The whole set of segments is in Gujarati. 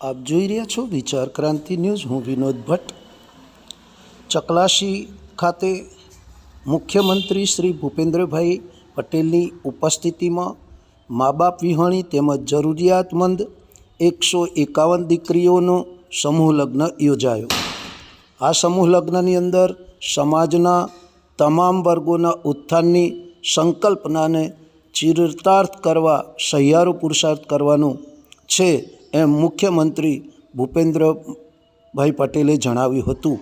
આપ જોઈ રહ્યા છો વિચાર ક્રાંતિ ન્યૂઝ. હું વિનોદ ભટ્ટ. ચકલાશી ખાતે મુખ્યમંત્રી શ્રી ભૂપેન્દ્રભાઈ પટેલની ઉપસ્થિતિમાં મા બાપ વિહોણી તેમજ જરૂરિયાતમંદ એકસો એકાવન દીકરીઓનો સમૂહ લગ્ન યોજાયો. આ સમૂહ લગ્નની અંદર સમાજના તમામ વર્ગોના ઉત્થાનની સંકલ્પનાને ચિરતાર્થ કરવા, સહિયારો પુરુષાર્થ કરવાનું છે. એમ મુખ્યમંત્રી ભૂપેન્દ્રભાઈ પટેલે જણાવ્યું હતું.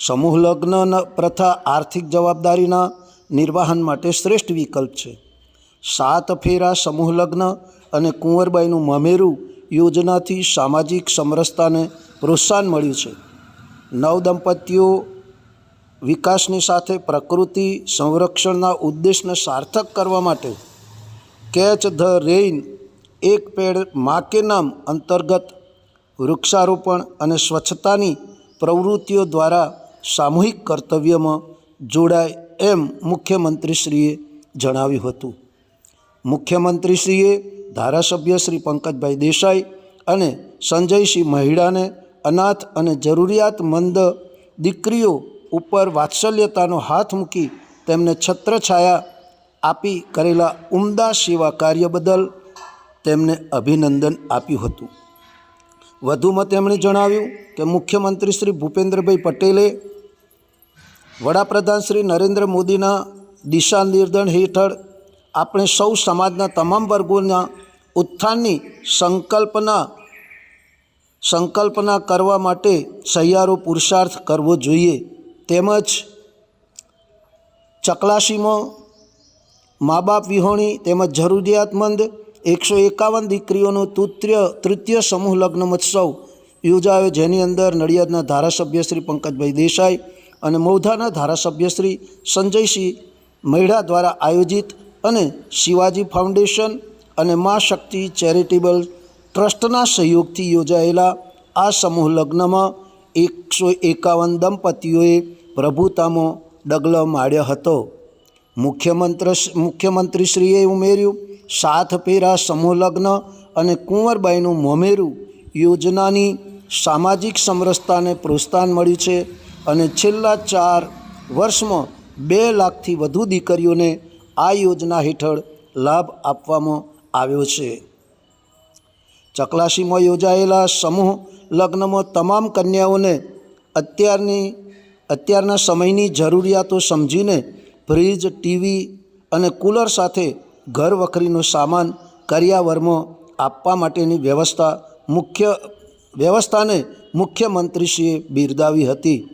સમૂહ લગ્ન પ્રથા આર્થિક જવાબદારીના નિર્વાહન માટે શ્રેષ્ઠ વિકલ્પ છે. સાત ફેરા સમૂહ લગ્ન અને કુંવરબાઈનું મમેરું યોજનાથી સામાજિક સમરસતાને પ્રોત્સાહન મળ્યું છે. નવ દંપતીઓ વિકાસની સાથે પ્રકૃતિ સંરક્ષણના ઉદ્દેશને સાર્થક કરવા માટે કેચ ધ રેઇન એક પેડ મા કે નામ અંતર્ગત વૃક્ષારોપણ અને સ્વચ્છતાની પ્રવૃત્તિઓ દ્વારા સામૂહિક કર્તવ્યમાં જોડાય એમ મુખ્યમંત્રીશ્રીએ જણાવ્યું હતું. મુખ્યમંત્રીશ્રીએ ધારાસભ્ય શ્રી પંકજભાઈ દેસાઈ અને સંજયસિંહ મહિડાને અનાથ અને જરૂરિયાતમંદ દીકરીઓ ઉપર વાત્સલ્યતાનો હાથ મૂકી તેમને છત્રછાયા આપી કરેલા ઉમદા સેવા કાર્ય બદલ તેમને અભિનંદન આપ્યું હતું. વધુમાં તેમણે જણાવ્યું કે મુખ્યમંત્રી શ્રી ભૂપેન્દ્રભાઈ પટેલે વડાપ્રધાન શ્રી નરેન્દ્ર મોદીના દિશા નિર્દેશન હેઠળ આપણે સૌ સમાજના તમામ વર્ગોના ઉત્થાનની સંકલ્પના સંકલ્પના કરવા માટે સહિયારો પુરુષાર્થ કરવો જોઈએ. તેમજ ચકલાસીમાં મા બાપ વિહોણી તેમજ જરૂરિયાતમંદ એકસો એકાવન દીકરીઓનો તૃતીય તૃતીય સમૂહ લગ્ન મહોત્સવ યોજાયો, જેની અંદર નડિયાદના ધારાસભ્ય શ્રી પંકજભાઈ દેસાઈ અને મૌધાના ધારાસભ્ય શ્રી સંજયસિંહ મૈડા દ્વારા આયોજિત અને શિવાજી ફાઉન્ડેશન અને મા શક્તિ ચેરિટેબલ ટ્રસ્ટના સહયોગથી યોજાયેલા આ સમૂહ લગ્નમાં એકસો એકાવન દંપતીઓએ પ્રભુતામાં ડગલો માડ્યો હતો. મુખ્યમંત્ર મુખ્યમંત્રીશ્રીએ ઉમેર્યું, સાથ પેરા સમૂહ લગ્ન અને કુંવરબાઈનું મોમેરું યોજનાની સામાજિક સમરસતાને પ્રોત્સાહન મળ્યું છે અને છેલ્લા ચાર વર્ષમાં બે લાખથી વધુ દીકરીઓને આ યોજના હેઠળ લાભ આપવામાં આવ્યો છે. ચકલાસીમાં યોજાયેલા સમૂહ લગ્નમાં તમામ કન્યાઓને અત્યારની, અત્યારના સમયની જરૂરિયાતો સમજીને ફ્રીજ, ટીવી અને કૂલર સાથે ઘર વખરીનો સામાન કરિયાવરમાં આપવા માટેની વ્યવસ્થા મુખ્ય, વ્યવસ્થાને મુખ્યમંત્રીશ્રીએ બિરદાવી હતી.